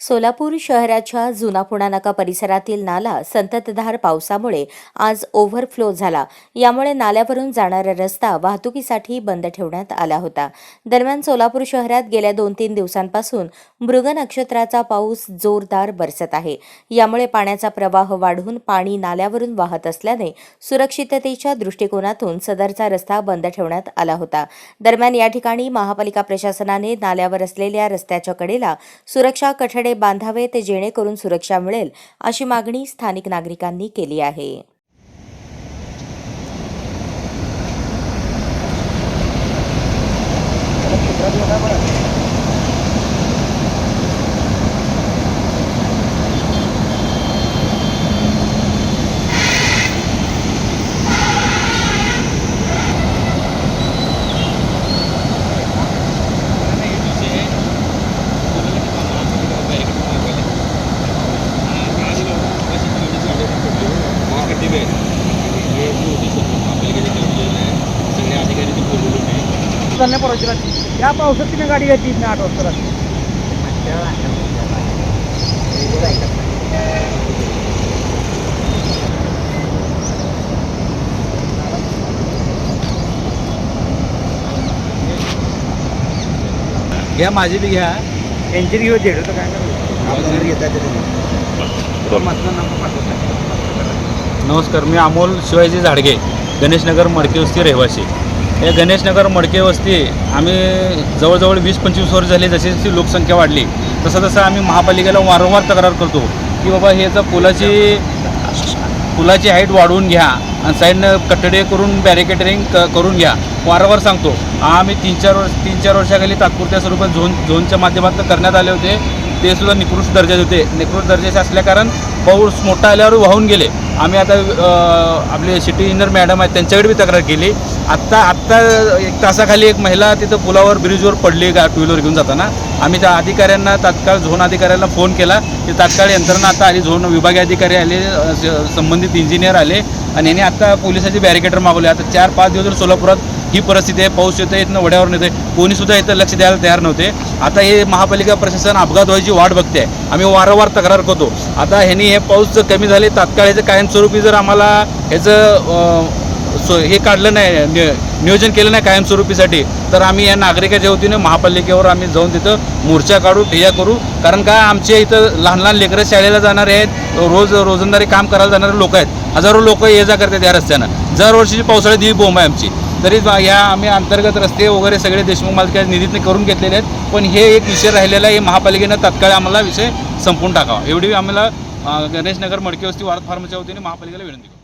सोलापूर शहराच्या जुना पुणा नाका परिसरातील नाला संततधार पावसामुळे आज ओव्हरफ्लो झाला. यामुळे नाल्यावरून जाणारा रस्ता वाहतुकीसाठी बंद ठेवण्यात आला होता. दरम्यान सोलापूर शहरात गेल्या दोन तीन दिवसांपासून मृग नक्षत्राचा पाऊस जोरदार बरसत आहे. यामुळे पाण्याचा प्रवाह वाढून पाणी नाल्यावरून वाहत असल्याने सुरक्षिततेच्या दृष्टिकोनातून सदरचा रस्ता बंद ठेवण्यात आला होता. दरम्यान या ठिकाणी महापालिका प्रशासनाने नाल्यावर असलेल्या रस्त्याच्या कडेला सुरक्षा कठडे बांधावेत जेणेकरून सुरक्षा मिळेल अशी मागणी स्थानिक नागरिकांनी केली आहे. चालण्या परवाची रात्री या पावसात तिने गाडी घ्यायची इथनं आठ वाजता रात्री. घ्या माझी बी घ्या. त्यांची घेऊ दे तर काय नमस्कार मी अमोल शिवाजी झाडगे गणेशनगर मडके वस्ती रहिवासी. या गणेशनगर मडके वस्ती आम्ही जवळजवळ वीस पंचवीस वर्ष झाली जशी जशी लोकसंख्या वाढली तसं तसं आम्ही महापालिकेला वारंवार तक्रार करतो की बाबा हे जर पुलाची पुलाची हाईट वाढवून घ्या आणि साईडनं कटडे करून बॅरिकेटरिंग क करून घ्या. वारंवार सांगतो. आम्ही तीन चार वर्ष तीन चार वर्षाखाली तात्पुरत्या स्वरूपात झोन झोनच्या माध्यमातून करण्यात आले होते. ते सुद्धा निकृष्ट दर्जाचे होते निकृष्ट दर्जाचे असल्याकारण पाऊस मोठा आल्यावर वाहून गेले. आम्ही आता आपले सिटी इंजिनियर मॅडम आहेत त्यांच्याकडे बी तक्रार केली. आत्ता आत्ता एक तासाखाली एक महिला तिथं पुलावर ब्रिजवर पडली गा टू व्हीलर घेऊन जाताना. आम्ही त्या अधिकाऱ्यांना तात्काळ झोन अधिकाऱ्यांना फोन केला. ते तात्काळ यंत्रणा आता आली झोन विभागीय अधिकारी आले संबंधित इंजिनियर आले. आणि यांनी आत्ता पोलिसाचे बॅरिकेटर मागवले. आता चार पाच दिवस सोलापुरात ही परिस्थिती आहे पाऊस येतं इथनं वड्यावर येते कोणीसुद्धा इथं लक्ष द्यायला तयार नव्हते. आता हे महापालिका प्रशासन अपघात व्हायची वाट बघते. आम्ही वारंवार तक्रार करतो. आता ह्यांनी हे पाऊस जर कमी झाले तात्काळ ह्याचं कायमस्वरूपी जर आम्हाला ह्याचं सो हे काढलं नाही नियोजन केलं नाही कायमस्वरूपीसाठी तर आम्ही या नागरिकाच्या वतीने महापालिकेवर आम्ही जाऊन तिथं मोर्चा काढू ठिया करू. कारण का आमच्या इथं लहान लहान लेकरं शाळेला जाणारे आहेत रोज रोजंदारी काम करायला जाणारे लोक आहेत. हजारो लोक ये जा करतात या रस्त्यानं. दरवर्षीची पावसाळ्यात ही बोंब आहे आमची. तरी बा- या आम्ही अंतर्गत रस्ते वगैरे सगळे देशमुख मालकीच्या निधीतने करून घेतलेले आहेत. पण हे एक विषय राहिलेला आहे महापालिकेनं तात्काळ आम्हाला विषय संपून टाकावा. एवढी आम्हाला गणेशनगर मडके वस्ती वारद फार्मच्या वतीने महापालिकेला विनंती करतो.